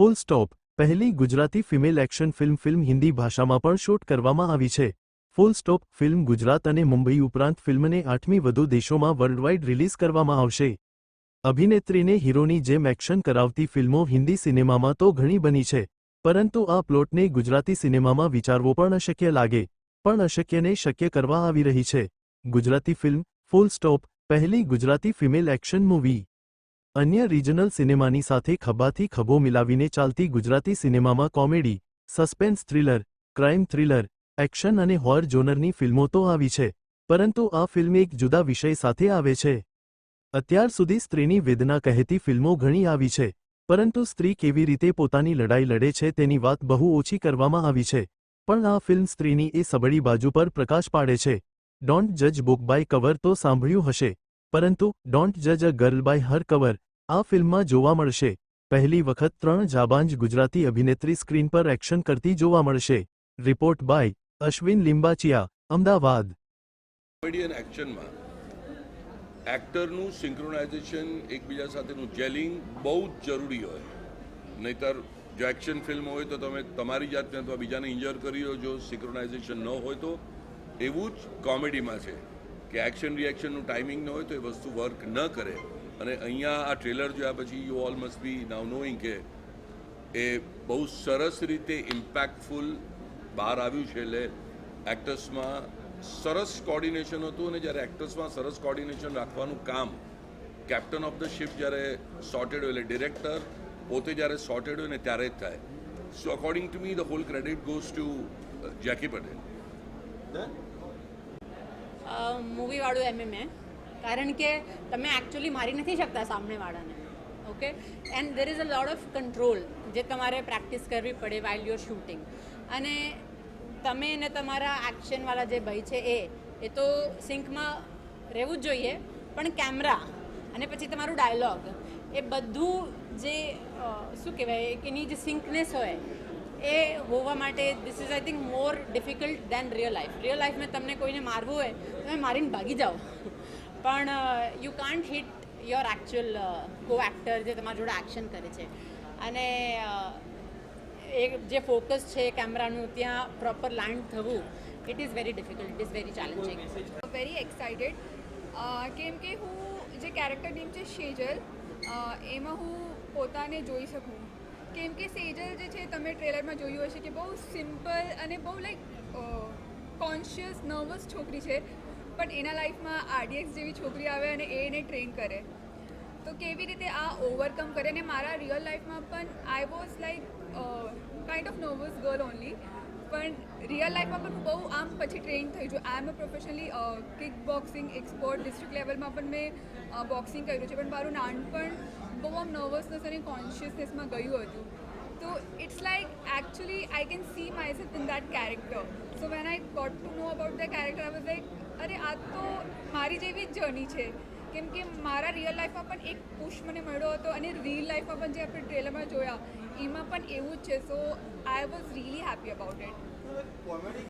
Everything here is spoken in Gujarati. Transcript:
ફૂલ સ્ટોપ, પહેલી Gujarati female action film film Hindi ભાષામાં પણ શૂટ કરવામાં આવી છે. ફૂલ સ્ટોપ, ફિલ્મ ગુજરાત અને મુંબઈ ઉપરાંત ફિલ્મને આઠમી વધુ દેશોમાં વર્લ્ડવાઇડ રિલીઝ કરવામાં આવશે. અભિનેત્રીને હીરોની જેમ એક્શન કરાવતી ફિલ્મો હિન્દી સિનેમામાં તો ઘણી બની છે, પરંતુ આ પ્લોટને ગુજરાતી સિનેમામાં વિચારવો પણ અશક્ય લાગે, પણ અશક્યને શક્ય કરવા આવી રહી છે. ગુજરાતી ફિલ્મ, ફૂલ સ્ટોપ, પહેલી ગુજરાતી ફિમેલ એક્શન મૂવી. અન્ય રિજનલ સિનેમાની સાથે ખભાથી ખભો મિલાવીને ચાલતી ગુજરાતી સિનેમામાં comedy, suspense thriller, crime thriller, action અને હોર જોનરની ફિલ્મો તો આવી છે, પરંતુ આ ફિલ્મ એક જુદા વિષય સાથે આવે છે. અત્યાર સુધી સ્ત્રીની વેદના કહેતી ફિલ્મો ઘણી આવી છે, પરંતુ સ્ત્રી કેવી રીતે પોતાની લડાઈ લડે છે તેની વાત બહુ ઓછી કરવામાં આવી છે, પણ આ ફિલ્મ સ્ત્રીની એ સબળી બાજુ પર પ્રકાશ પાડે છે. ડોન્ટ જજ બુક બાય કવર તો સાંભળ્યું હશે. પરંતુ ડોન્ટ જજ a girl by her cover. આ ફિલ્મમાં જોવા મળશે. પહેલી વખત ત્રણ જાબાંજ ગુજરાતી અભિનેત્રી સ્ક્રીન પર એક્શન કરતી જોવા મળશે. Report by Ashwin Limbachiya, Ahmedabad. Comedian એક્શનમાં એક્ટરનું સિંક્રોનાઇઝેશન એકબીજા સાથેનું જેલિંગ બહુ જ જરૂરી હોય. નહીતર જો એક્શન ફિલ્મ હોય તો તમે તમારી જાતને અથવા બીજાને ઇન્જર કરી જો સિંક્રોનાઇઝેશન ન હોય તો એવું જ કોમેડીમાં છે. કે એક્શન રિએક્શનનું ટાઈમિંગ ન હોય તો એ વસ્તુ વર્ક ન કરે. અને અહીંયા આ ટ્રેલર જોયા પછી you all must be now knowing કે એ બહુ સરસ રીતે ઇમ્પેક્ટફુલ બહાર આવ્યું છે. એટલે એક્ટર્સમાં સરસ કોર્ડિનેશન હતું અને જ્યારે એક્ટર્સમાં સરસ કોર્ડિનેશન રાખવાનું કામ કેપ્ટન ઓફ ધ શિપ જ્યારે સોર્ટેડ હોય, એટલે ડિરેક્ટર પોતે જ્યારે સોર્ટેડ હોય ને ત્યારે જ થાય. So according to me the whole credit goes to Jackie Patel મૂવીવાળું MMA કારણ કે તમે એકચ્યુઅલી મારી નથી શકતા સામેવાળાને. Okay and there is a lot of control જે તમારે પ્રેક્ટિસ કરવી પડે વાઇલ યુર શૂટિંગ અને તમે ને તમારા એક્શનવાળા જે ભાઈ છે એ એ તો સિંકમાં રહેવું જ જોઈએ, પણ કેમેરા અને પછી તમારું ડાયલોગ એ બધું જે શું કહેવાય કે એની જે સિંકનેસ હોય એ હોવા માટે this is I think more difficult than real life real લાઈફમાં તમને કોઈને મારવું હોય, તમે મારીને ભાગી જાઓ. પણ you can't hit your actual co actor જે તમારા જોડે એક્શન કરે છે. અને એ જે ફોકસ છે કેમેરાનું ત્યાં પ્રોપર લેન્ડ થવું it is very difficult it is very challenging very excited કેમ કે હું જે કેરેક્ટર નેમ છે શેજલ એમાં હું પોતાને જોઈ શકું. કેમ કે સેજલ જે છે, તમે ટ્રેલરમાં જોયું હશે કે બહુ સિમ્પલ અને બહુ લાઈક કોન્શિયસ નર્વસ છોકરી છે. બટ એના લાઈફમાં આરડીએક્સ જેવી છોકરી આવે અને એ એને ટ્રેન કરે. તો કેવી રીતે આ ઓવરકમ કરે? અને મારા રિયલ લાઈફમાં પણ I was like kind of nervous girl only પણ રિયલ લાઈફમાં પણ હું બહુ આમ પછી ટ્રેન થઈ છું. I am a professionally kick boxing export district લેવલમાં પણ મેં બોક્સિંગ કર્યું છે. પણ મારું નાનપણ બહુ આમ નર્વસનેસ અને કોન્શિયસનેસમાં ગયું હતું. તો it's like actually I can see myself in that character so when I got to know about the character I was like અરે, આ તો મારી જેવી જ જર્ની છે. કેમ કે મારા રિયલ લાઈફમાં પણ એક પુશ મને મળ્યો હતો અને રિયલ લાઈફમાં પણ જે આપણે ટ્રેલરમાં જોયા, એમાં પણ એવું જ છે. So I was really happy about it comedy